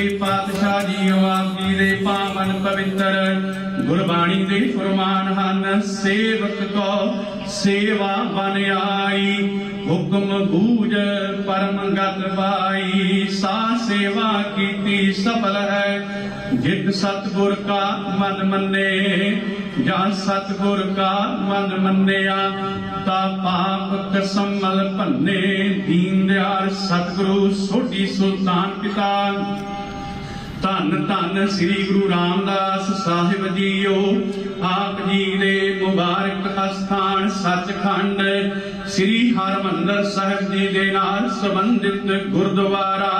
ਪਾਤਸ਼ਾਹ ਜੀ ਆਪ ਜੀ ਦੇ ਪਾਵਨ ਪਵਿੱਤਰ। ਗੁਰਬਾਣੀ ਦੇ ਫਰਮਾਨ ਹਨ, ਸੇਵਕ ਕੋ ਸੇਵਾ ਬਨ ਆਈ। ਹੁਕਮ ਬੂਝ ਪਰਮ ਗਤ ਪਾਈ। ਸਾ ਸੇਵਾ ਕੀਤੀ ਸਫਲ ਹੈ। ਜਿਤ ਸਤਗੁਰ ਕਾ ਮਨ ਮੰਨੇ, ਜਾਂ ਸਤਗੁਰ ਕਾ ਮਨ ਮੰਨਿਆ, ਤਾ ਪਾਪ ਕਸਮਲ ਭੰਨੇ। ਦੀਨ ਦਿਆਲ ਸਤਿਗੁਰੂ ਸੋਢੀ ਸੁਲਤਾਨ ਪਿਤਾ। ਧੰਨ ਧੰਨ ਸ੍ਰੀ ਗੁਰੂ ਰਾਮਦਾਸ ਸਾਹਿਬ ਜੀਓ। ਆਪ ਜੀ ਦੇ ਮੁਬਾਰਕ ਅਸਥਾਨ ਸੱਚਖੰਡ ਸ੍ਰੀ ਹਰਮੰਦਰ ਸਾਹਿਬ ਜੀ ਦੇ ਨਾਲ ਸੰਬੰਧਿਤ ਗੁਰਦੁਆਰਾ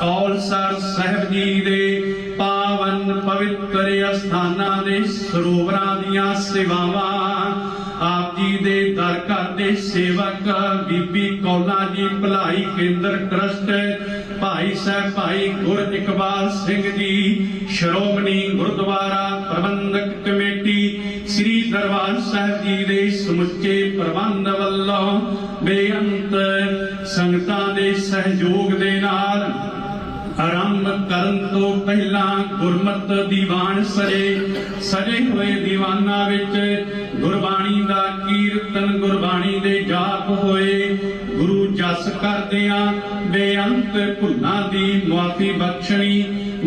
ਕੌਲਸਰ ਸਾਹਿਬ ਜੀ ਦੇ ਪਾਵਨ ਪਵਿੱਤਰ ਅਸਥਾਨਾਂ ਦੇ ਸਰੋਵਰਾਂ ਦੀਆਂ ਸੇਵਾਵਾਂ ਆਪ ਜੀ ਦੇ ਦਰ ਘਰ ਦੇ ਸੇਵਕ, ਬੀਬੀ ਕੌਲਾ ਜੀ, ਭਲਾਈ ਕੇਂਦਰ ਟਰਸਟ, ਭਾਈ ਸਾਹਿਬ, ਭਾਈ ਗੁਰ ਇਕਬਾਲ ਸਿੰਘ ਜੀ, ਸ਼੍ਰੋਮਣੀ ਗੁਰਦੁਆਰਾ ਪ੍ਰਬੰਧਕ ਕਮੇਟੀ, ਸ੍ਰੀ ਦਰਬਾਰ ਸਾਹਿਬ ਜੀ ਦੇ ਸਮੁੱਚੇ ਪ੍ਰਬੰਧ ਵੱਲੋਂ ਬੇਅੰਤ ਸੰਗਤਾਂ ਦੇ ਸਹਿਯੋਗ ਦੇ ਨਾਲ ਆਰੰਭ ਕਰਨ ਤੋਂ ਪਹਿਲਾਂ ਗੁਰਮਤ ਦੀਵਾਨ ਸਜੇ ਸਜੇ ਹੋਏ ਦੀਵਾਨਾਂ ਵਿੱਚ ਗੁਰਬਾਣੀ ਦਾ ਕੀਰਤਨ ਗੁਰਬਾਣੀ ਦੇ ਜਾਪ ਹੋਏ। ਗੁਰੂ ਜਸ ਕਰਦਿਆਂ ਬੇਅੰਤ ਭੁੱਲਾਂ ਦੀ ਮੁਆਫੀ ਬਖਸ਼ਣੀ,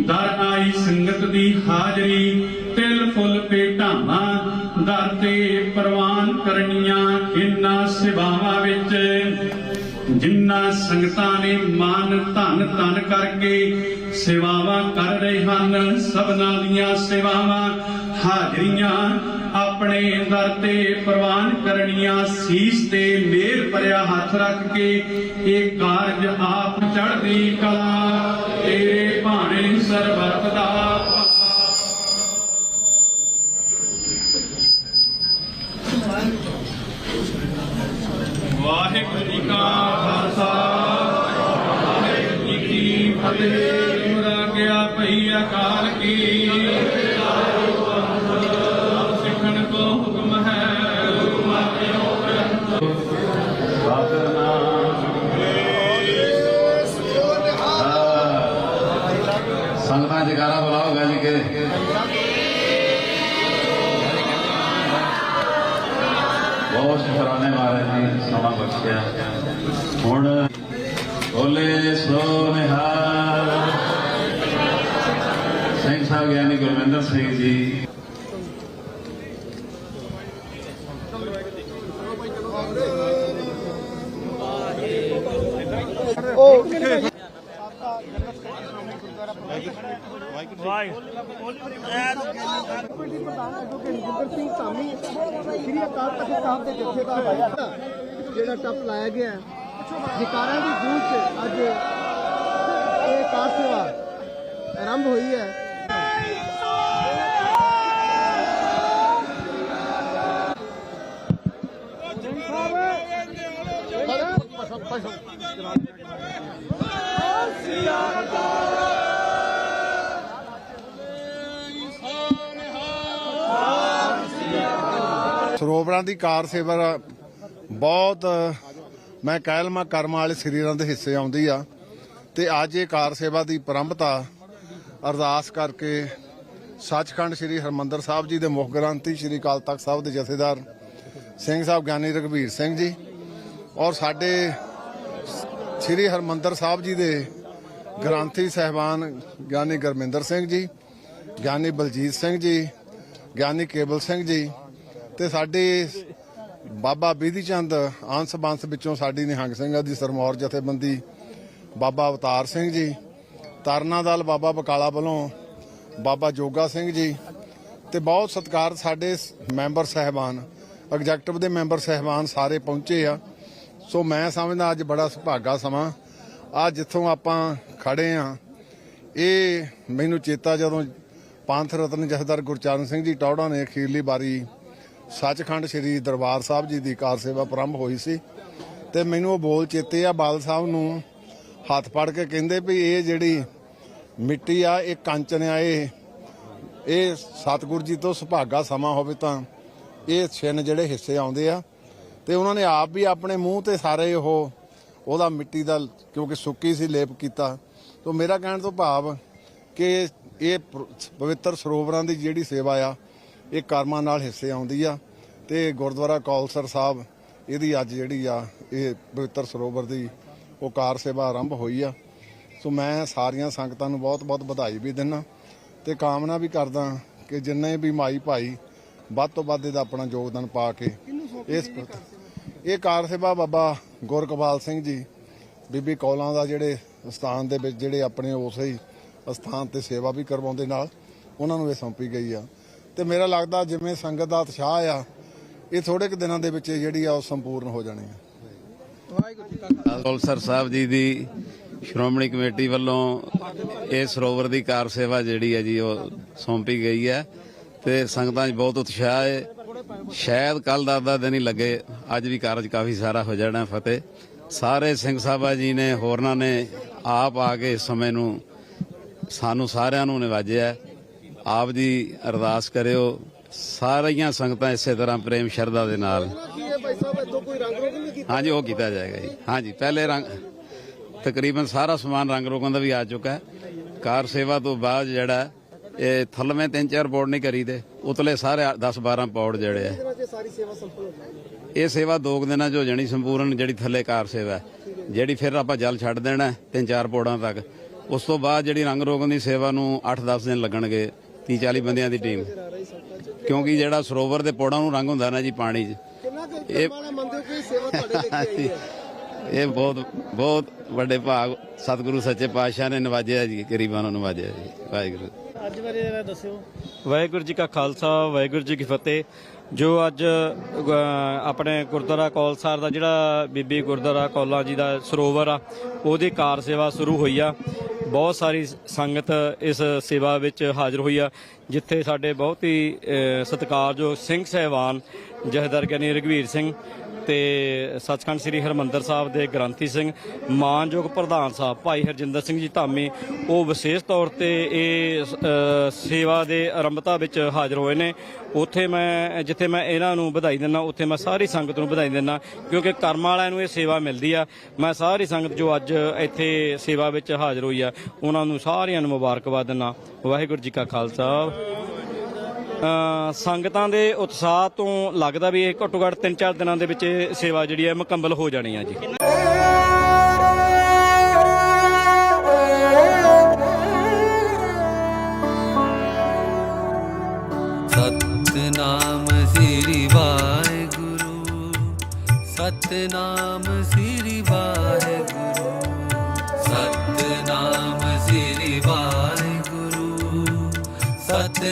ਦਰ ਆਈ ਸੰਗਤ ਦੀ ਹਾਜ਼ਰੀ, ਤਿਲ ਫੁੱਲ ਭੇਟਾਵਾਂ ਦਰ ਤੇ ਪ੍ਰਵਾਨ ਕਰਨੀਆਂ ਇਨ੍ਹਾਂ ਸੇਵਾਵਾਂ ਵਿੱਚ। ਜਿਨ੍ਹਾਂ ਸੰਗਤਾਂ ਨੇ ਮਾਨ ਧਨ ਧਨ ਕਰਕੇ ਸੇਵਾਵਾਂ ਕਰ ਰਹੇ ਹਨ, ਸਭਨਾਂ ਦੀਆਂ ਸੇਵਾਵਾਂ ਹਾਜ਼ਰੀਆਂ ਆਪਣੇ ਦਰ ਤੇ ਪ੍ਰਵਾਨ ਕਰਨੀਆਂ, ਸੀਸ ਤੇ ਮੇਰ ਭਰਿਆ ਹੱਥ ਰੱਖ ਕੇ ਇਹ ਕਾਰਜ ਆਪ ਚੜ੍ਹਦੀ ਕਲਾ, ਤੇਰੇ ਭਾਣੇ ਸਰਬੱਤ ਦਾ ਜਗਾਰਾ ਕੇ ਬਹੁਤ ਸ਼ੁਕਰਾਨੇ ਮਹਾਰਾਜ ਜੀ, ਸਮਾਂ ਬਖਸ਼ਿਆ। ਹੁਣ ਬੋਲੇ ਸੋ ਨਿਹਾਲ। ਸਿੰਘ ਸਾਹਿਬ ਗਿਆਨੀ ਗੁਰਵਿੰਦਰ ਸਿੰਘ ਜੀ। ਕਮੇਟੀ ਪ੍ਰਧਾਨ ਐਡਵੋਕੇਟ ਜਿੰਦਰ ਸਿੰਘ ਧਾਮੀ ਸ੍ਰੀ ਅਕਾਲ ਤਖਤ ਸਾਹਿਬ ਦੇ ਜਥੇਦਾਰ ਭਾਇਆ ਜਿਹੜਾ ਟੱਪ ਲਾਇਆ ਗਿਆ ਹੈ। ਜਕਾਰਿਆਂ ਦੀ ਗੂੰਜ 'ਚ ਅੱਜ ਇਹ ਕਾਰ ਸੇਵਾ ਆਰੰਭ ਹੋਈ ਹੈ। ਦੀ ਕਾਰ ਸੇਵਾ ਬਹੁਤ, ਮੈਂ ਕਹਿਲਮਾ ਕਰਮ ਵਾਲੇ ਸਰੀਰਾਂ ਦੇ ਹਿੱਸੇ ਆਉਂਦੀ ਆ। ਤੇ ਅੱਜ ਇਹ ਕਾਰ ਸੇਵਾ ਦੀ ਪ੍ਰੰਭਤਾ ਅਰਦਾਸ ਕਰਕੇ ਸੱਚਖੰਡ ਸ੍ਰੀ ਹਰਮੰਦਰ ਸਾਹਿਬ ਜੀ ਦੇ ਮੁੱਖ ਗ੍ਰੰਥੀ ਸ੍ਰੀ ਅਕਾਲ ਤਖਤ ਸਾਹਿਬ ਦੇ ਜਥੇਦਾਰ ਸਿੰਘ ਸਾਹਿਬ ਗਿਆਨੀ ਰਘਬੀਰ ਸਿੰਘ ਜੀ ਔਰ ਸਾਡੇ ਸ੍ਰੀ ਹਰਮੰਦਰ ਸਾਹਿਬ ਜੀ ਦੇ ਗ੍ਰੰਥੀ ਸਹਿਬਾਨ ਗਿਆਨੀ ਗੁਰਮਿੰਦਰ ਸਿੰਘ ਜੀ, ਗਿਆਨੀ ਬਲਜੀਤ ਸਿੰਘ ਜੀ, ਗਿਆਨੀ ਕੇਬਲ ਸਿੰਘ ਜੀ ਤੇ ਸਾਡੇ ਬਾਬਾ ਬੀਧੀ ਚੰਦ ਆਂਸ ਬੰਸ ਵਿੱਚੋਂ ਸਾਡੀ ਨਿਹੰਗ ਸਿੰਘਾਂ ਦੀ ਸਰਮੌਰ ਜਥੇਬੰਦੀ ਬਾਬਾ ਅਵਤਾਰ ਸਿੰਘ ਜੀ, ਤਰਨਾ ਦਲ ਬਾਬਾ ਬਕਾਲਾ ਵੱਲੋਂ ਬਾਬਾ ਜੋਗਾ ਸਿੰਘ ਜੀ ਤੇ ਬਹੁਤ ਸਤਿਕਾਰ ਸਾਡੇ ਮੈਂਬਰ ਸਹਿਬਾਨ, ਐਗਜ਼ੈਕਟਿਵ ਦੇ ਮੈਂਬਰ ਸਹਿਬਾਨ ਸਾਰੇ ਪਹੁੰਚੇ ਆ। ਸੋ ਮੈਂ ਸਮਝਦਾ ਅੱਜ ਬੜਾ ਸੁਭਾਗਾ ਸਮਾਂ। ਆ ਜਿੱਥੋਂ ਆਪਾਂ ਖੜੇ ਆ, ਇਹ ਮੈਨੂੰ ਚੇਤਾ ਜਦੋਂ ਪੰਥ ਰਤਨ ਜਥੇਦਾਰ ਗੁਰਚਰਨ ਸਿੰਘ ਜੀ ਟੌੜਾ ਨੇ ਅਖੀਰਲੀ ਵਾਰੀ ਸੱਚਖੰਡ ਸ੍ਰੀ ਦਰਬਾਰ ਸਾਹਿਬ ਜੀ ਦੀ ਕਾਰ ਸੇਵਾ ਪ੍ਰਾਰੰਭ ਹੋਈ ਸੀ ਤੇ ਮੈਨੂੰ ਉਹ ਬੋਲ ਚੇਤੇ ਆ ਬਾਲ ਸਾਹਿਬ ਨੂੰ ਹੱਥ ਫੜ ਕੇ ਕਹਿੰਦੇ ਵੀ ਇਹ ਜਿਹੜੀ ਮਿੱਟੀ ਆ, ਇਹ ਕੰਚਨ ਆ, ਇਹ ਇਹ ਸਤਿਗੁਰੂ ਜੀ ਤੋਂ ਸੁਭਾਗਾ ਸਮਾਂ ਹੋਵੇ ਤਾਂ ਇਹ ਛਿੰਨ ਜਿਹੜੇ ਹਿੱਸੇ ਆਉਂਦੇ ਆ ਤੇ ਉਹਨਾਂ ਨੇ ਆਪ ਵੀ ਆਪਣੇ ਮੂੰਹ ਤੇ ਸਾਰੇ ਉਹ, ਉਹਦਾ ਮਿੱਟੀ ਦਾ ਕਿਉਂਕਿ ਸੁੱਕੀ ਸੀ ਲੇਪ ਕੀਤਾ। ਤੋਂ ਮੇਰਾ ਕਹਿਣ ਤੋਂ ਭਾਵ ਕਿ ਇਹ ਪਵਿੱਤਰ ਸਰੋਵਰਾਂ ਦੀ ਜਿਹੜੀ ਸੇਵਾ ਆ ਇਹ ਕਰਮਾਂ ਨਾਲ ਹਿੱਸੇ ਆਉਂਦੀ ਆ ਤੇ ਗੁਰਦੁਆਰਾ ਕੌਲਸਰ ਸਾਹਿਬ ਇਹਦੀ ਅੱਜ ਜਿਹੜੀ ਆ ਇਹ ਪਵਿੱਤਰ ਸਰੋਵਰ ਦੀ ਉਹ ਕਾਰ ਸੇਵਾ ਆਰੰਭ ਹੋਈ ਆ। ਸੋ ਮੈਂ ਸਾਰੀਆਂ ਸੰਗਤਾਂ ਨੂੰ ਬਹੁਤ-ਬਹੁਤ ਵਧਾਈ ਵੀ ਦਿੰਦਾ ਤੇ ਕਾਮਨਾ ਵੀ ਕਰਦਾ ਕਿ ਜਿੰਨੇ ਵੀ ਮਾਈ ਭਾਈ ਵੱਧ ਤੋਂ ਵੱਧ ਇਹਦਾ ਆਪਣਾ ਯੋਗਦਾਨ ਪਾ ਕੇ ਇਸ ਇਹ ਕਾਰ ਸੇਵਾ? ਬਾਬਾ ਗੁਰਕਪਾਲ ਸਿੰਘ ਜੀ ਬੀਬੀ ਕੌਲਾਂ ਦਾ ਜਿਹੜੇ ਸਥਾਨ ਦੇ ਵਿੱਚ ਜਿਹੜੇ ਆਪਣੇ ਉਸੇ ਹੀ ਸਥਾਨ ਤੇ ਸੇਵਾ ਵੀ ਕਰਵਾਉਂਦੇ ਨਾਲ ਉਹਨਾਂ ਨੂੰ ਇਹ ਸੌਂਪੀ ਗਈ ਆ। ਤੇ ਮੇਰਾ ਲੱਗਦਾ ਜਿਵੇਂ ਸੰਗਤ ਦਾ ਉਤਸ਼ਾਹ ਆ ਇਹ ਥੋੜੇ ਕੁ ਦਿਨਾਂ ਦੇ ਵਿੱਚ ਜਿਹੜੀ ਆ ਉਹ ਸੰਪੂਰਨ ਹੋ ਜਾਣੀ ਆ। ਕੌਲਸਰ ਸਾਹਿਬ ਜੀ ਦੀ ਸ਼੍ਰੋਮਣੀ ਕਮੇਟੀ ਵੱਲੋਂ ਇਹ ਸਰੋਵਰ ਦੀ ਕਾਰ ਸੇਵਾ ਜਿਹੜੀ ਹੈ ਜੀ ਉਹ ਸੌਂਪੀ ਗਈ ਹੈ ਤੇ ਸੰਗਤਾਂ 'ਚ ਬਹੁਤ ਉਤਸ਼ਾਹ ਹੈ ਸ਼ਾਇਦ ਕੱਲ ਦਾ ਅੱਧਾ ਦਿਨ ਹੀ ਲੱਗੇ ਅੱਜ ਵੀ ਕਾਰਜ ਕਾਫੀ ਸਾਰਾ ਹੋ ਜਾਣਾ ਫਤਿਹ। ਸਾਰੇ ਸਿੰਘ ਸਾਹਿਬਾ ਜੀ ਨੇ ਹੋਰਨਾਂ ਨੇ ਆਪ ਆ ਕੇ ਇਸ ਸਮੇਂ ਨੂੰ ਸਾਨੂੰ ਸਾਰਿਆਂ ਨੂੰ ਨਿਵਾਜਿਆ। ਆਪ ਜੀ ਅਰਦਾਸ ਕਰਿਓ, ਸਾਰੀਆਂ ਸੰਗਤਾਂ ਇਸੇ ਤਰ੍ਹਾਂ ਪ੍ਰੇਮ ਸ਼ਰਧਾ ਦੇ ਨਾਲ। ਹਾਂਜੀ, ਉਹ ਕੀਤਾ ਜਾਏਗਾ ਜੀ। ਹਾਂਜੀ, ਪਹਿਲੇ ਰੰਗ, ਤਕਰੀਬਨ ਸਾਰਾ ਸਮਾਨ ਰੰਗ ਰੋਗਨ ਦਾ ਵੀ ਆ ਚੁੱਕਾ ਹੈ। ਕਾਰ ਸੇਵਾ ਤੋਂ ਬਾਅਦ ਜਿਹੜਾ ਇਹ ਥੱਲਵੇਂ ਤਿੰਨ ਚਾਰ ਪੌੜ ਨਹੀਂ ਕਰੀਦੇ, ਉਤਲੇ ਸਾਰੇ 10 12 ਪੌੜ ਜਿਹੜੇ ਆ। ਇਹ ਸੇਵਾ ਦੋ ਕੁ ਦਿਨਾਂ 'ਚ ਹੋ ਜਾਣੀ ਸੰਪੂਰਨ, ਜਿਹੜੀ ਥੱਲੇ ਕਾਰ ਸੇਵਾ ਜਿਹੜੀ ਫਿਰ ਆਪਾਂ ਜਲ ਛੱਡ ਦੇਣਾ ਤਿੰਨ ਚਾਰ ਪੌੜਾਂ ਤੱਕ। ਉਸ ਤੋਂ ਬਾਅਦ ਜਿਹੜੀ ਰੰਗ ਰੋਗਨ ਦੀ ਸੇਵਾ ਨੂੰ 8-10 ਦਿਨ ਲੱਗਣਗੇ। 30-40 ਬੰਦਿਆਂ ਦੀ ਟੀਮ ਕਿਉਂਕਿ ਜਿਹੜਾ ਸਰੋਵਰ ਦੇ ਪੌੜਾਂ ਨੂੰ ਰੰਗ ਹੁੰਦਾ ਨਾ ਜੀ ਪਾਣੀ 'ਚ ਇਹ- ਬਹੁਤ ਬਹੁਤ ਵੱਡੇ ਭਾਗ ਸਤਿਗੁਰੂ ਸੱਚੇ ਪਾਤਸ਼ਾਹ ਨੇ ਨਵਾਜਿਆ ਜੀ ਗਰੀਬਾਂ ਨੂੰ ਨਵਾਜਿਆ ਜੀ। ਵਾਹਿਗੁਰੂ। ਅੱਜ ਬਾਰੇ ਜਰਾ ਦੱਸਿਓ। ਵਾਹਿਗੁਰੂ ਜੀ ਕਾ ਖਾਲਸਾ ਵਾਹਿਗੁਰੂ ਜੀ ਕੀ ਫਤਿਹ। ਜੋ ਅੱਜ ਆਪਣੇ ਗੁਰਦੁਆਰਾ ਕੌਲਸਾਰ ਦਾ ਜਿਹੜਾ ਬੀਬੀ ਗੁਰਦੁਆਰਾ ਕੌਲਾਂ ਜੀ ਦਾ ਸਰੋਵਰ ਆ, ਉਹਦੀ ਕਾਰ ਸੇਵਾ ਸ਼ੁਰੂ ਹੋਈ ਆ। ਬਹੁਤ ਸਾਰੀ ਸੰਗਤ ਇਸ ਸੇਵਾ ਵਿੱਚ ਹਾਜ਼ਰ ਹੋਈ ਆ, ਜਿੱਥੇ ਸਾਡੇ ਬਹੁਤ ਹੀ ਸਤਿਕਾਰਯੋਗ ਸਿੰਘ ਸਹਿਬਾਨ, ਜਹਦਰ ਗਿਆਨੀ ਰਘਵੀਰ ਸਿੰਘ ਤੇ ਸੱਚਖੰਡ ਸ੍ਰੀ ਹਰਮੰਦਰ ਸਾਹਿਬ ਦੇ ਗ੍ਰੰਥੀ ਸਿੰਘ, ਮਾਨਯੋਗ ਪ੍ਰਧਾਨ ਸਾਹਿਬ ਭਾਈ ਹਰਜਿੰਦਰ ਸਿੰਘ ਜੀ ਧਾਮੀ, ਉਹ ਵਿਸ਼ੇਸ਼ ਤੌਰ ਤੇ ਇਹ ਸੇਵਾ ਦੇ ਆਰੰਭਤਾ ਵਿੱਚ ਹਾਜ਼ਰ ਹੋਏ ਨੇ। ਉੱਥੇ ਮੈਂ, ਜਿੱਥੇ ਮੈਂ ਇਹਨਾਂ ਨੂੰ ਵਧਾਈ ਦਿੰਦਾ, ਉੱਥੇ ਮੈਂ ਸਾਰੀ ਸੰਗਤ ਨੂੰ ਵਧਾਈ ਦਿੰਦਾ, ਕਿਉਂਕਿ ਕਰਮ ਵਾਲਿਆਂ ਨੂੰ ਇਹ ਸੇਵਾ ਮਿਲਦੀ ਆ। ਮੈਂ ਸਾਰੀ ਸੰਗਤ ਜੋ ਅੱਜ ਇੱਥੇ ਸੇਵਾ ਵਿੱਚ ਹਾਜ਼ਰ ਹੋਈ ਆ, ਉਹਨਾਂ ਨੂੰ ਸਾਰਿਆਂ ਨੂੰ ਮੁਬਾਰਕਬਾਦ ਦਿੰਦਾ। ਵਾਹਿਗੁਰੂ ਜੀ ਕਾ ਖਾਲਸਾ। ਸੰਗਤਾਂ ਦੇ ਉਤਸ਼ਾਹ ਤੋਂ ਲੱਗਦਾ ਵੀ ਇਹ ਘੱਟੋ ਘੱਟ 3-4 ਦਿਨਾਂ ਦੇ ਵਿੱਚ ਇਹ ਸੇਵਾ ਜਿਹੜੀ ਹੈ ਮੁਕੰਮਲ ਹੋ ਜਾਣੀ ਆ ਜੀ। ਸਤਨਾਮ ਸ੍ਰੀ ਵਾਹਿਗੁਰੂ, ਸਤਨਾਮ ਸ੍ਰੀ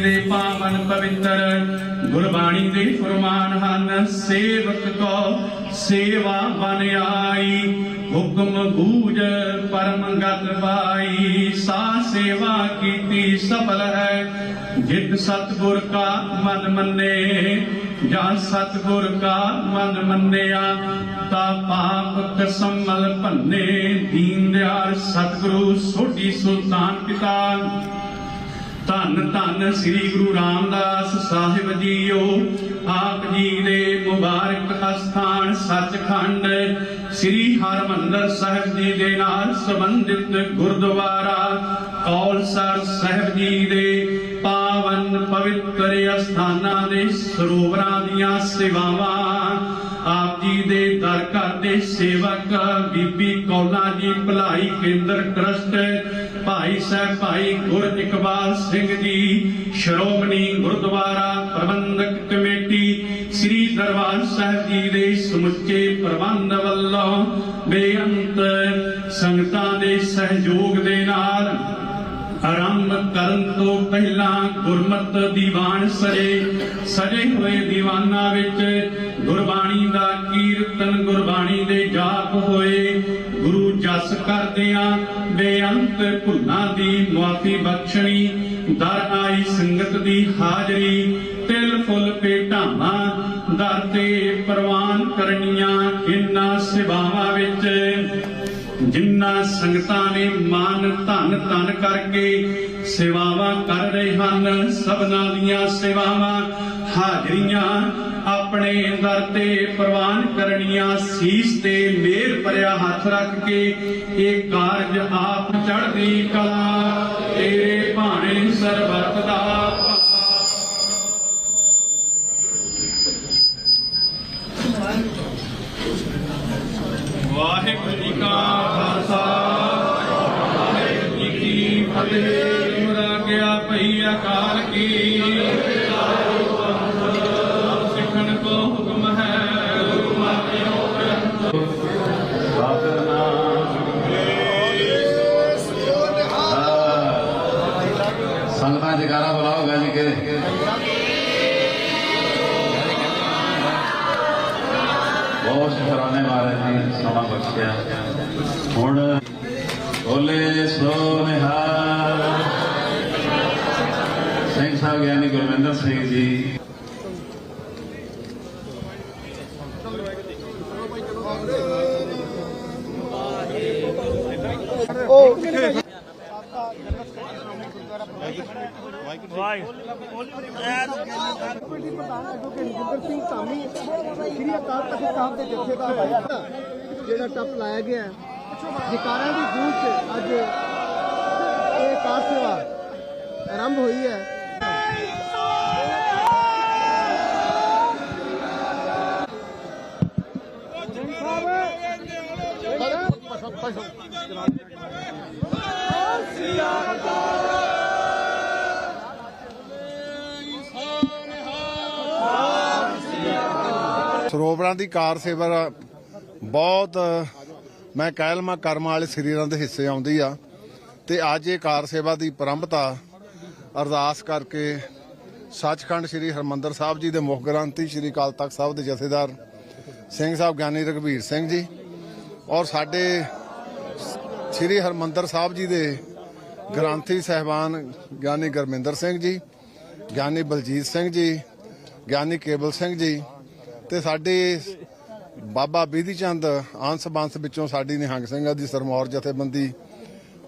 ਆਪ ਪਾਵਨ ਪਵਿੱਤਰ, ਗੁਰਬਾਣੀ ਦੇ ਫਰਮਾਨ ਹਨ, ਸੇਵਕ ਕੋ ਸੇਵਾ ਬਨ ਆਈ, ਹੁਕਮ ਬੂਝ ਪਰਮ ਗਤ ਪਾਈ, ਸਾ ਸੇਵਾ ਕੀਤੀ ਸਫਲ ਹੈ, ਜਿਤ ਸਤਗੁਰ ਕਾ ਮਨ ਮੰਨੇ, ਜਾਂ ਸਤਿਗੁਰ ਕਾ ਮਨ ਮੰਨਿਆ, ਤਾ ਪਾਪ ਕਸਮਲ ਭੰਨੇ, ਦੀਨ ਦਿਆਲ ਸਤਿਗੁਰੂ ਸੋਢੀ ਸੁਲਤਾਨ ਪਿਤਾ। ਧੰਨ ਧੰਨ ਸ੍ਰੀ ਗੁਰੂ ਰਾਮਦਾਸ ਸਾਹਿਬ ਜੀਓ। ਆਪ ਜੀ ਦੇ ਮੁਬਾਰਕ ਅਸਥਾਨ ਸੱਚਖੰਡ ਸ੍ਰੀ ਹਰਮੰਦਰ ਸਾਹਿਬ ਜੀ ਦੇ ਨਾਲ ਸੰਬੰਧਿਤ ਗੁਰਦੁਆਰਾ ਕੌਲਸਰ ਸਾਹਿਬ ਜੀ ਦੇ ਪਾਵਨ ਪਵਿੱਤਰ ਅਸਥਾਨਾਂ ਦੇ ਸਰੋਵਰਾਂ ਦੀਆਂ ਸੇਵਾਵਾਂ। ਆਪ ਜੀ ਦੇ ਦਰ ਘਰ ਦੇ ਸੇਵਕ ਬੀਬੀ ਕੌਲਾ ਜੀ ਭਲਾਈ ਕੇਂਦਰ ਟਰਸਟ ਭਾਈ ਸਾਹਿਬ ਭਾਈ ਗੁਰ ਇਕਬਾਲ ਸਿੰਘ ਜੀ, ਸ਼੍ਰੋਮਣੀ ਗੁਰਦੁਆਰਾ ਪ੍ਰਬੰਧਕ ਕਮੇਟੀ, ਸ੍ਰੀ ਦਰਬਾਰ ਸਾਹਿਬ ਜੀ ਦੇ ਸਮੁੱਚੇ ਪ੍ਰਬੰਧ ਵੱਲੋਂ ਬੇਅੰਤ ਸੰਗਤਾਂ ਦੇ ਸਹਿਯੋਗ ਦੇ ਨਾਲ ਆਰੰਭ ਕਰਨ ਤੋਂ ਪਹਿਲਾਂ ਗੁਰਮਤ ਦੀਵਾਨ ਸਜੇ ਸਜੇ ਹੋਏ ਦੀਵਾਨਾਂ ਵਿੱਚ ਗੁਰਬਾਣੀ ਦਾ ਕੀਰਤਨ ਗੁਰਬਾਣੀ ਦੇ ਜਾਪ ਹੋਏ ਗੁਰੂ ਜਸ ਕਰਦਿਆਂ ਬੇਅੰਤ ਭੁੱਲਾਂ ਦੀ ਮੁਆਫੀ ਬਖਸ਼ਣੀ, ਦਰ ਆਈ ਸੰਗਤ ਦੀ ਹਾਜ਼ਰੀ, ਤਿਲ ਫੁੱਲ ਭੇਟਾਵਾਂ ਦਰ ਤੇ ਪ੍ਰਵਾਨ ਕਰਨੀਆਂ ਇਨ੍ਹਾਂ ਸੇਵਾਵਾਂ ਵਿੱਚ। ਜਿਨ੍ਹਾਂ ਸੰਗਤਾਂ ਨੇ ਮਾਨ ਧਨ ਧਨ ਕਰਕੇ ਸੇਵਾਵਾਂ ਕਰ ਰਹੇ ਹਨ, ਸਭਨਾਂ ਦੀਆਂ ਸੇਵਾਵਾਂ ਹਾਜ਼ਰੀਆਂ ਆਪਣੇ ਦਰ ਤੇ ਪ੍ਰਵਾਨ ਕਰਨੀਆਂ ਸੀਸ ਤੇ ਮੇਰ ਭਰਿਆ ਹੱਥ ਰੱਖ ਕੇ ਇਹ ਕਾਰਜ ਆਪ ਚੜ੍ਹਦੀ ਕਲਾ, ਤੇਰੇ ਭਾਣੇ ਸਰਬੱਤ ਦਾ ਵਾਹਿਗੁਰੂ ਜੀ ਕਾ ਖਾਲਸਾ, ਵਾਹਿਗੁਰੂ ਜੀ ਕੀ ਫਤਿਹ। ਮੁਰਾ ਗਿਆ ਭਈ ਅਕਾਲ ਸੰਗਤਾਂ ਜਗਾਰਾ ਬੁਲਾਓ ਗੱਲ ਕੇ। ਬਹੁਤ ਸ਼ੁਕਰਾਨੇ ਮਹਾਰਾਜ ਜੀ, ਸਮਾਂ ਬਖਸ਼ਿਆ। ਹੁਣ ਬੋਲੇ ਸੋ ਨਿਹਾਲ। ਸਿੰਘ ਸਾਹਿਬ ਗਿਆਨੀ ਗੁਰਵਿੰਦਰ ਸਿੰਘ ਜੀ ਅਕਾਲ ਤਖਤ ਸਾਹਿਬ ਦੇ ਜਥੇਦਾਰ ਭਾਇਆ ਜਿਹੜਾ ਟੱਪ ਲਾਇਆ ਗਿਆ ਹੈ, ਦੀ ਗੂੰਜ 'ਚ ਅੱਜ ਇਹ ਕਾਰ ਸੇਵਾ ਆਰੰਭ ਹੋਈ ਹੈ। ਸਰੋਵਰਾਂ ਦੀ ਕਾਰ ਸੇਵਾ ਬਹੁਤ, ਮੈਂ ਕਹਿਲਮਾ ਕਰਮ ਵਾਲੇ ਸਰੀਰਾਂ ਦੇ ਹਿੱਸੇ ਆਉਂਦੀ ਆ। ਤੇ ਅੱਜ ਇਹ ਕਾਰ ਸੇਵਾ ਦੀ ਪ੍ਰੰਭਤਾ ਅਰਦਾਸ ਕਰਕੇ ਸੱਚਖੰਡ ਸ੍ਰੀ ਹਰਮੰਦਰ ਸਾਹਿਬ ਜੀ ਦੇ ਮੁੱਖ ਗ੍ਰੰਥੀ ਸ੍ਰੀ ਅਕਾਲ ਤਖਤ ਸਾਹਿਬ ਦੇ ਜਥੇਦਾਰ ਸਿੰਘ ਸਾਹਿਬ ਗਿਆਨੀ ਰਘਵੀਰ ਸਿੰਘ ਜੀ ਔਰ ਸਾਡੇ ਸ੍ਰੀ ਹਰਮੰਦਰ ਸਾਹਿਬ ਜੀ ਦੇ ਗ੍ਰੰਥੀ ਸਹਿਬਾਨ ਗਿਆਨੀ ਗੁਰਮਿੰਦਰ ਸਿੰਘ ਜੀ, ਗਿਆਨੀ ਬਲਜੀਤ ਸਿੰਘ ਜੀ, ਗਿਆਨੀ ਕੇਬਲ ਸਿੰਘ ਜੀ ਤੇ ਸਾਡੇ ਬਾਬਾ ਬੀਧੀ ਚੰਦ ਅੰਸ ਬੰਸ ਵਿੱਚੋਂ ਸਾਡੀ ਨਿਹੰਗ ਸਿੰਘਾਂ ਦੀ ਸਰਮੌਰ ਜਥੇਬੰਦੀ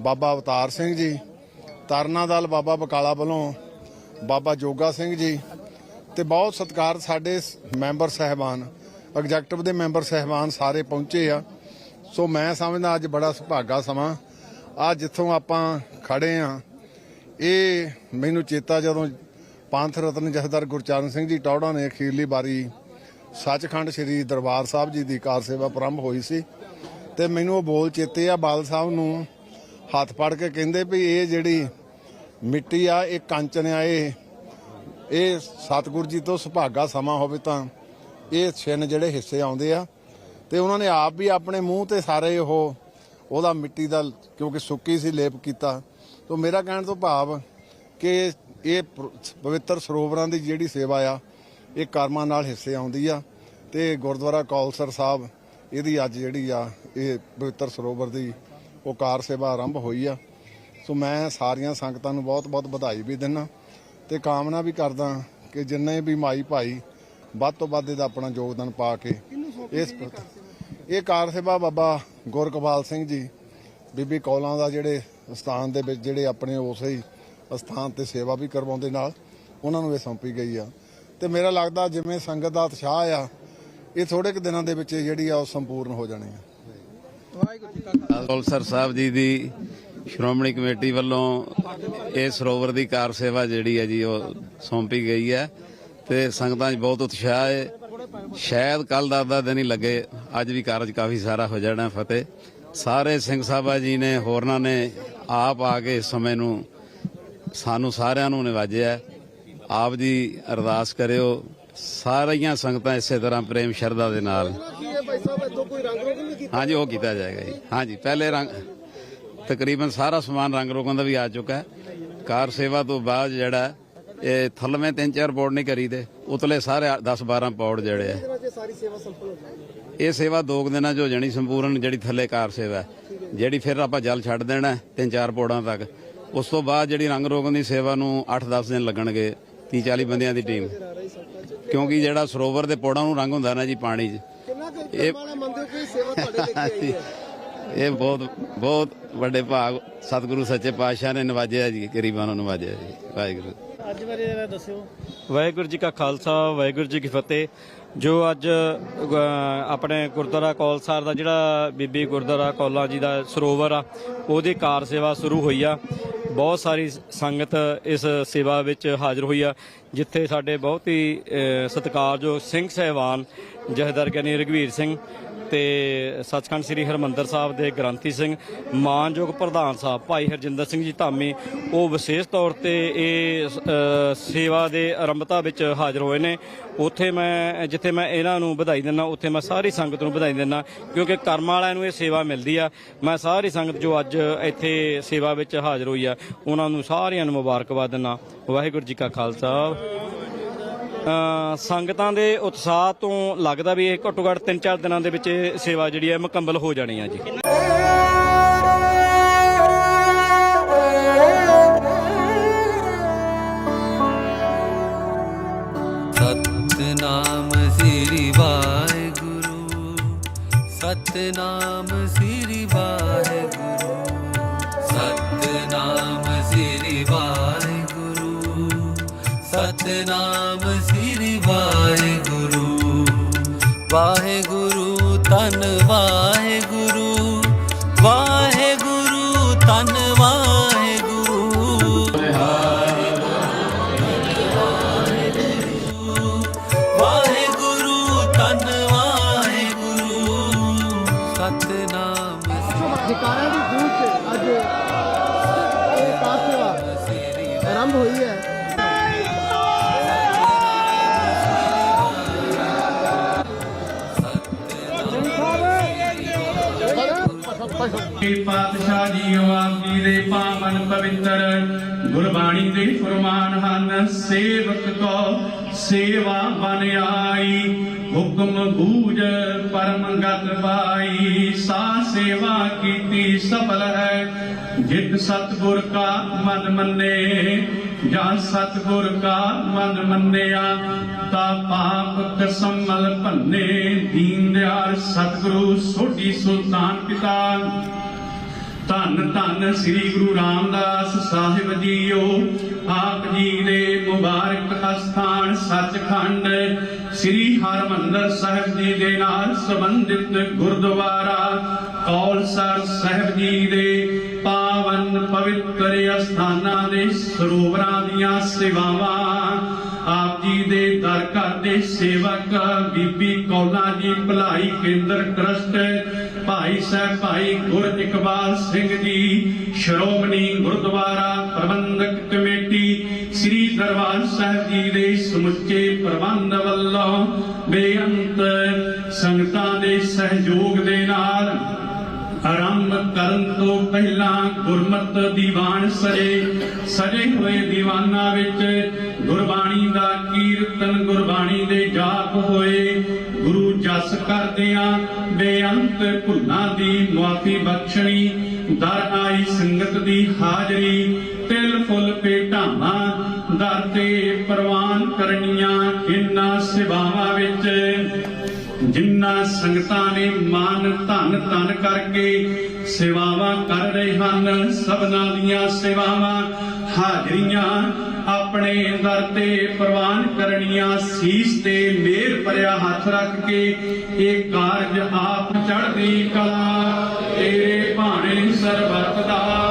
ਬਾਬਾ ਅਵਤਾਰ ਸਿੰਘ ਜੀ, ਤਰਨਾ ਦਲ ਬਾਬਾ ਬਕਾਲਾ ਵੱਲੋਂ ਬਾਬਾ ਜੋਗਾ ਸਿੰਘ ਜੀ ਤੇ ਬਹੁਤ ਸਤਿਕਾਰ ਸਾਡੇ ਸ- ਮੈਂਬਰ ਸਹਿਬਾਨ, ਐਗਜ਼ੈਕਟਿਵ ਦੇ ਮੈਂਬਰ ਸਹਿਬਾਨ ਸਾਰੇ ਪਹੁੰਚੇ ਆ। ਸੋ ਮੈਂ ਸਮਝਦਾ ਅੱਜ ਬੜਾ ਸੁਭਾਗਾ ਸਮਾਂ। ਆ ਜਿੱਥੋਂ ਆਪਾਂ ਖੜੇ ਆ, ਇਹ ਮੈਨੂੰ ਚੇਤਾ ਜਦੋਂ ਪੰਥ ਰਤਨ ਜਥੇਦਾਰ ਗੁਰਚਰਨ ਸਿੰਘ ਜੀ ਟੌੜਾ ਨੇ ਅਖੀਰਲੀ ਵਾਰੀ ਸੱਚਖੰਡ ਸ੍ਰੀ ਦਰਬਾਰ ਸਾਹਿਬ ਜੀ ਦੀ ਕਾਰ ਸੇਵਾ ਪ੍ਰਾਰੰਭ ਹੋਈ ਸੀ ਤੇ ਮੈਨੂੰ ਉਹ ਬੋਲ ਚੇਤੇ ਆ ਬਾਲ ਸਾਹਿਬ ਨੂੰ ਹੱਥ ਫੜ ਕੇ ਕਹਿੰਦੇ ਵੀ ਇਹ ਜਿਹੜੀ ਮਿੱਟੀ ਆ, ਇਹ ਕੰਚਨ ਆ, ਇਹ ਇਹ ਸਤਿਗੁਰੂ ਜੀ ਤੋਂ ਸੁਭਾਗਾ ਸਮਾਂ ਹੋਵੇ ਤਾਂ ਇਹ ਛਿੰਨ ਜਿਹੜੇ ਹਿੱਸੇ ਆਉਂਦੇ ਆ ਤੇ ਉਹਨਾਂ ਨੇ ਆਪ ਵੀ ਆਪਣੇ ਮੂੰਹ ਤੇ ਸਾਰੇ ਉਹ ਉਹਦਾ ਮਿੱਟੀ ਦਾ, ਕਿਉਂਕਿ ਸੁੱਕੀ ਸੀ, ਲੇਪ ਕੀਤਾ। ਤੋਂ ਮੇਰਾ ਕਹਿਣ ਤੋਂ ਭਾਵ ਕਿ ਇਹ ਪਵਿੱਤਰ ਸਰੋਵਰਾਂ ਦੀ ਜਿਹੜੀ ਸੇਵਾ ਆ ਇਹ ਕਰਮਾਂ ਨਾਲ ਹਿੱਸੇ ਆਉਂਦੀ ਆ ਤੇ ਗੁਰਦੁਆਰਾ ਕੌਲਸਰ ਸਾਹਿਬ ਇਹਦੀ ਅੱਜ ਜਿਹੜੀ ਆ ਇਹ ਪਵਿੱਤਰ ਸਰੋਵਰ ਦੀ ਉਹ ਕਾਰ ਸੇਵਾ ਆਰੰਭ ਹੋਈ ਆ। ਸੋ ਮੈਂ ਸਾਰੀਆਂ ਸੰਗਤਾਂ ਨੂੰ ਬਹੁਤ-ਬਹੁਤ ਵਧਾਈ ਵੀ ਦਿੰਦਾ ਤੇ ਕਾਮਨਾ ਵੀ ਕਰਦਾ ਕਿ ਜਿੰਨੇ ਵੀ ਮਾਈ ਭਾਈ ਵੱਧ ਤੋਂ ਵੱਧ ਇਹਦਾ ਆਪਣਾ ਯੋਗਦਾਨ ਪਾ ਕੇ ਇਸ ਇਹ ਕਾਰ ਸੇਵਾ? ਬਾਬਾ ਗੁਰਕਪਾਲ ਸਿੰਘ ਜੀ ਬੀਬੀ ਕੌਲਾਂ ਦਾ ਜਿਹੜੇ ਸਥਾਨ ਦੇ ਵਿੱਚ ਜਿਹੜੇ ਆਪਣੇ ਉਸੇ ਹੀ ਸਥਾਨ ਤੇ ਸੇਵਾ ਵੀ ਕਰਵਾਉਂਦੇ ਨਾਲ ਉਹਨਾਂ ਨੂੰ ਇਹ ਸੌਂਪੀ ਗਈ ਆ। ਤੇ ਮੇਰਾ ਲੱਗਦਾ ਜਿਵੇਂ ਸੰਗਤ ਦਾ ਉਤਸ਼ਾਹ ਆ ਇਹ ਥੋੜੇ ਕੁ ਦਿਨਾਂ ਦੇ ਵਿੱਚ ਜਿਹੜੀ ਆ ਉਹ ਸੰਪੂਰਨ ਹੋ ਜਾਣੀ ਆ। ਕੌਲਸਰ ਸਾਹਿਬ ਜੀ ਦੀ ਸ਼੍ਰੋਮਣੀ ਕਮੇਟੀ ਵੱਲੋਂ ਇਹ ਸਰੋਵਰ ਦੀ ਕਾਰ ਸੇਵਾ ਜਿਹੜੀ ਹੈ ਜੀ ਉਹ ਸੌਂਪੀ ਗਈ ਹੈ ਤੇ ਸੰਗਤਾਂ 'ਚ ਬਹੁਤ ਉਤਸ਼ਾਹ ਹੈ ਸ਼ਾਇਦ ਕੱਲ ਦਾ ਅੱਧਾ ਦਿਨ ਹੀ ਲੱਗੇ ਅੱਜ ਵੀ ਕਾਰਜ ਕਾਫੀ ਸਾਰਾ ਹੋ ਜਾਣਾ ਫਤਿਹ। ਸਾਰੇ ਸਿੰਘ ਸਾਹਿਬਾ ਜੀ ਨੇ ਹੋਰਨਾਂ ਨੇ ਆਪ ਆ ਕੇ ਇਸ ਸਮੇਂ ਨੂੰ ਸਾਨੂੰ ਸਾਰਿਆਂ ਨੂੰ ਨਿਵਾਜਿਆ। ਆਪ ਜੀ ਅਰਦਾਸ ਕਰਿਓ, ਸਾਰੀਆਂ ਸੰਗਤਾਂ ਇਸੇ ਤਰ੍ਹਾਂ ਪ੍ਰੇਮ ਸ਼ਰਧਾ ਦੇ ਨਾਲ। ਹਾਂਜੀ, ਉਹ ਕੀਤਾ ਜਾਏਗਾ ਜੀ। ਹਾਂਜੀ, ਪਹਿਲੇ ਰੰਗ, ਤਕਰੀਬਨ ਸਾਰਾ ਸਮਾਨ ਰੰਗ ਰੋਗਨ ਦਾ ਵੀ ਆ ਚੁੱਕਾ ਹੈ। ਕਾਰ ਸੇਵਾ ਤੋਂ ਬਾਅਦ ਜਿਹੜਾ ਇਹ ਥੱਲਵੇਂ ਤਿੰਨ ਚਾਰ ਪੌੜ ਨਹੀਂ ਕਰੀਦੇ, ਉਤਲੇ ਸਾਰੇ 10 12 ਪੌੜ ਜਿਹੜੇ ਆ। ਇਹ ਸੇਵਾ ਦੋ ਕੁ ਦਿਨਾਂ 'ਚ ਹੋ ਜਾਣੀ ਸੰਪੂਰਨ, ਜਿਹੜੀ ਥੱਲੇ ਕਾਰ ਸੇਵਾ ਜਿਹੜੀ ਫਿਰ ਆਪਾਂ ਜਲ ਛੱਡ ਦੇਣਾ ਤਿੰਨ ਚਾਰ ਪੌੜਾਂ ਤੱਕ। ਉਸ ਤੋਂ ਬਾਅਦ ਜਿਹੜੀ ਰੰਗ ਰੋਗਨ ਦੀ ਸੇਵਾ ਨੂੰ 8-10 ਦਿਨ ਲੱਗਣਗੇ। 30-40 ਬੰਦਿਆਂ ਦੀ ਟੀਮ ਕਿਉਂਕਿ ਜਿਹੜਾ ਸਰੋਵਰ ਦੇ ਪੌੜਾਂ ਨੂੰ ਰੰਗ ਹੁੰਦਾ ਨਾ ਜੀ ਪਾਣੀ 'ਚ ਇਹ- ਬਹੁਤ ਬਹੁਤ ਵੱਡੇ ਭਾਗ ਸਤਿਗੁਰੂ ਸੱਚੇ ਪਾਤਸ਼ਾਹ ਨੇ ਨਵਾਜਿਆ ਜੀ ਗਰੀਬਾਂ ਨੂੰ ਨਵਾਜਿਆ ਜੀ ਵਾਹਿਗੁਰੂ। ਅੱਜ ਬਾਰੇ ਜਰਾ ਦੱਸਿਓ। ਵਾਹਿਗੁਰੂ ਜੀ ਕਾ ਖਾਲਸਾ ਵਾਹਿਗੁਰੂ ਜੀ ਕੀ ਫਤਿਹ। ਜੋ ਅੱਜ ਆਪਣੇ ਗੁਰਦੁਆਰਾ ਕੌਲਸਾਰ ਦਾ ਜਿਹੜਾ ਬੀਬੀ ਗੁਰਦੁਆਰਾ ਕੌਲਾਂ ਜੀ ਦਾ ਸਰੋਵਰ ਆ ਉਹਦੀ ਕਾਰ ਸੇਵਾ ਸ਼ੁਰੂ ਹੋਈ ਆ। ਬਹੁਤ ਸਾਰੀ ਸੰਗਤ ਇਸ ਸੇਵਾ ਵਿੱਚ ਹਾਜ਼ਰ ਹੋਈ ਆ, ਜਿੱਥੇ ਸਾਡੇ ਬਹੁਤ ਹੀ ਸਤਿਕਾਰਯੋਗ ਸਿੰਘ ਸਹਿਬਾਨ, ਜਹਦਰ ਗਿਆਨੀ ਰਘਵੀਰ ਸਿੰਘ ਤੇ ਸੱਚਖੰਡ ਸ੍ਰੀ ਹਰਮੰਦਰ ਸਾਹਿਬ ਦੇ ਗ੍ਰੰਥੀ ਸਿੰਘ, ਮਾਨਯੋਗ ਪ੍ਰਧਾਨ ਸਾਹਿਬ ਭਾਈ ਹਰਜਿੰਦਰ ਸਿੰਘ ਜੀ ਧਾਮੀ, ਉਹ ਵਿਸ਼ੇਸ਼ ਤੌਰ ਤੇ ਇਹ ਸੇਵਾ ਦੇ ਆਰੰਭਤਾ ਵਿੱਚ ਹਾਜ਼ਰ ਹੋਏ ਨੇ। ਉੱਥੇ ਮੈਂ, ਜਿੱਥੇ ਮੈਂ ਇਹਨਾਂ ਨੂੰ ਵਧਾਈ ਦਿੰਦਾ, ਉੱਥੇ ਮੈਂ ਸਾਰੀ ਸੰਗਤ ਨੂੰ ਵਧਾਈ ਦਿੰਦਾ, ਕਿਉਂਕਿ ਕਰਮ ਵਾਲਿਆਂ ਨੂੰ ਇਹ ਸੇਵਾ ਮਿਲਦੀ ਆ। ਮੈਂ ਸਾਰੀ ਸੰਗਤ ਜੋ ਅੱਜ ਇੱਥੇ ਸੇਵਾ ਵਿੱਚ ਹਾਜ਼ਰ ਹੋਈ ਆ, ਉਹਨਾਂ ਨੂੰ ਸਾਰਿਆਂ ਨੂੰ ਮੁਬਾਰਕਬਾਦ ਦਿੰਦਾ। ਵਾਹਿਗੁਰੂ ਜੀ ਕਾ ਖਾਲਸਾ। ਸੰਗਤਾਂ ਦੇ ਉਤਸ਼ਾਹ ਤੋਂ ਲੱਗਦਾ ਵੀ ਇਹ ਘੱਟੋ ਘੱਟ 3-4 ਦਿਨਾਂ ਦੇ ਵਿੱਚ ਇਹ ਸੇਵਾ ਜਿਹੜੀ ਹੈ ਮੁਕੰਮਲ ਹੋ ਜਾਣੀ ਹੈ ਜੀ। ਸਤਨਾਮ ਸ੍ਰੀ ਵਾਹਿਗੁਰੂ, ਸਤਨਾਮ ਵਾਹਿਗੁਰੂ ਤਨ ਵਾਹਿਗੁਰੂ ਵਾਹਿਗੁਰੂ ਤਨ ਵਾਹਿਗੁਰੂ। ਵਾਹਿਗੁਰੂ ਤਨ ਵਾਹਿਗੁਰੂ। ਸਤਨਾਮ ਜਕਾਰਾਂ ਦੀ ਗੂੰਜ ਅੱਜ ਇਹ ਕਾਰ ਸੇਵਾ ਆਰੰਭ ਹੋਈ ਹੈ। ਪਾਤਸ਼ਾਹ ਜੀਓ ਆਪ ਜੀ ਦੇ ਪਾਵਨ ਪਵਿੱਤਰ ਗੁਰਬਾਣੀ ਦੇ ਫਰਮਾਨ ਹਨ, ਸੇਵਕ ਕੋ ਸੇਵਾ ਬਨ ਆਈ, ਹੁਕਮ ਬੂਝ ਪਰਮ ਗਤ ਪਾਈ। ਸਾ ਸੇਵਾ ਕੀਤੀ ਸਫਲ ਹੈ, ਜਿਤ ਸਤਗੁਰ ਕਾ ਮਨ ਮੰਨੇ। ਜਾਂ ਸਤਗੁਰ ਕਾ ਮਨ ਮੰਨਿਆ, ਤਾ ਪਾਪ ਕਸਮਲ ਭੰਨੇ, ਦੀਨ ਦਿਆਲ ਸਤਗੁਰੂ ਸੋਢੀ ਸੁਲਤਾਨ ਪਿਤਾ। ਧੰਨ ਧੰਨ ਸ੍ਰੀ ਗੁਰੂ ਰਾਮਦਾਸ ਸਾਹਿਬ ਜੀਓ, ਆਪ ਜੀ ਦੇ ਮੁਬਾਰਕ ਅਸਥਾਨ ਸੱਚਖੰਡ ਸ੍ਰੀ ਹਰਮੰਦਰ ਸਾਹਿਬ ਜੀ ਦੇ ਨਾਲ ਸੰਬੰਧਿਤ ਗੁਰਦੁਆਰਾ ਕੌਲਸਰ ਸਾਹਿਬ ਜੀ ਦੇ ਪਾਵਨ ਪਵਿੱਤਰ ਅਸਥਾਨਾਂ ਦੇ ਸਰੋਵਰਾਂ ਦੀਆਂ ਸੇਵਾਵਾਂ। ਆਪ ਜੀ ਦੇ ਦਰ ਘਰ ਦੇ ਸੇਵਕ, ਬੀਬੀ ਕੌਲਾ ਜੀ, ਭਲਾਈ ਕੇਂਦਰ ਟਰਸਟ, ਭਾਈ ਸਾਹਿਬ, ਭਾਈ ਗੁਰ ਇਕਬਾਲ ਸਿੰਘ ਜੀ, ਸ਼੍ਰੋਮਣੀ ਗੁਰਦੁਆਰਾ ਪ੍ਰਬੰਧਕ ਕਮੇਟੀ, ਸ੍ਰੀ ਦਰਬਾਰ ਸਾਹਿਬ ਜੀ ਦੇ ਸਮੁੱਚੇ ਪ੍ਰਬੰਧ ਵੱਲੋਂ ਬੇਅੰਤ ਸੰਗਤਾਂ ਦੇ ਸਹਿਯੋਗ ਆਰੰਭ ਕਰਨ ਤੋਂ ਪਹਿਲਾਂ ਗੁਰਮਤ ਦੀਵਾਨ ਸਜੇ ਸਜੇ ਹੋਏ ਦੀਵਾਨਾਂ ਵਿੱਚ ਗੁਰਬਾਣੀ ਦਾ ਕੀਰਤਨ ਗੁਰਬਾਣੀ ਦੇ ਜਾਪ ਹੋਏ। ਗੁਰੂ ਜਸ ਕਰਦਿਆਂ ਬੇਅੰਤ ਭੁੱਲਾਂ ਦੀ ਮੁਆਫੀ ਬਖਸ਼ਣੀ, ਦਰ ਆਈ ਸੰਗਤ ਦੀ ਹਾਜ਼ਰੀ, ਤਿਲ ਫੁੱਲ ਪੇਟਾਵਾਂ ਦਰ ਤੇ ਪ੍ਰਵਾਨ ਕਰਨੀਆਂ ਇਨਾ ਸੇਵਾਵਾਂ ਵਿੱਚ ਜਿਨ੍ਹਾਂ ਸੰਗਤਾਂ ਨੇ ਮਨ ਧਨ ਧਨ ਕਰਕੇ ਸੇਵਾਵਾਂ ਕਰ ਰਹੇ ਹਨ, ਸਭਨਾਂ ਦੀਆਂ ਸੇਵਾਵਾਂ ਹਾਜ਼ਰੀਆਂ ਆਪਣੇ ਦਰ ਤੇ ਪ੍ਰਵਾਨ ਕਰਨੀਆਂ, ਸੀਸ ਤੇ ਮੇਰ ਭਰਿਆ ਹੱਥ ਰੱਖ ਕੇ ਇਹ ਕਾਰਜ ਆਪ ਚੜ੍ਹਦੀ ਕਲਾ, ਤੇਰੇ ਭਾਣੇ ਸਰਬੱਤ ਦਾ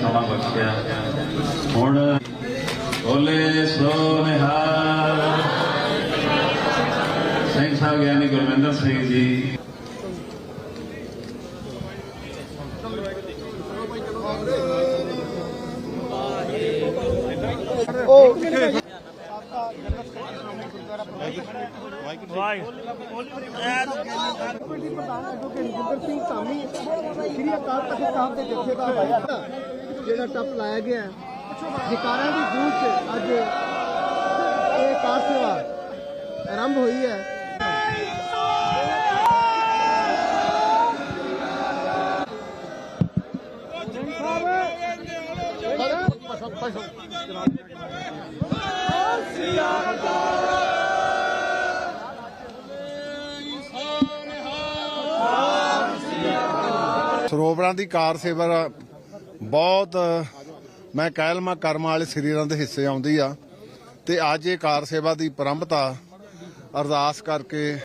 ਮਹਾਰਾਜ ਜੀ ਸਮਾਂ ਬਖਸ਼ਿਆ ਹੁਣ ਬੋਲੇ ਸੋ ਨਿਹਾਲ ਸਿੰਘ ਸਾਹਿਬ ਗਿਆਨੀ ਗੁਰਵਿੰਦਰ ਸਿੰਘ ਜੀ ਪਿੰਡ ਦੀ ਪ੍ਰਧਾਨ ਐਡਵੋਕੇਟ ਜਿੰਦਰ ਸਿੰਘ ਧਾਮੀ ਸ੍ਰੀ ਅਕਾਲ ਤਖਤ ਸਾਹਿਬ ਦੇ ਜਥੇਦਾਰ ਭਾਇਆ ਜਿਹੜਾ ਟੱਪ ਲਾਇਆ ਗਿਆ ਹੈ, ਦੀ ਗੂੰਜ 'ਚ ਅੱਜ ਇਹ ਕਾਰ ਸੇਵਾ ਆਰੰਭ ਹੋਈ ਹੈ। ਸਰੋਵਰਾਂ ਦੀ ਕਾਰ ਸੇਵਾ ਬਹੁਤ, ਮੈਂ ਕਹਿਲਮਾ ਕਰਮ ਵਾਲੇ ਸਰੀਰਾਂ ਦੇ ਹਿੱਸੇ ਆਉਂਦੀ ਆ। ਤੇ ਅੱਜ ਇਹ ਕਾਰ ਸੇਵਾ ਦੀ ਪ੍ਰੰਭਤਾ ਅਰਦਾਸ ਕਰਕੇ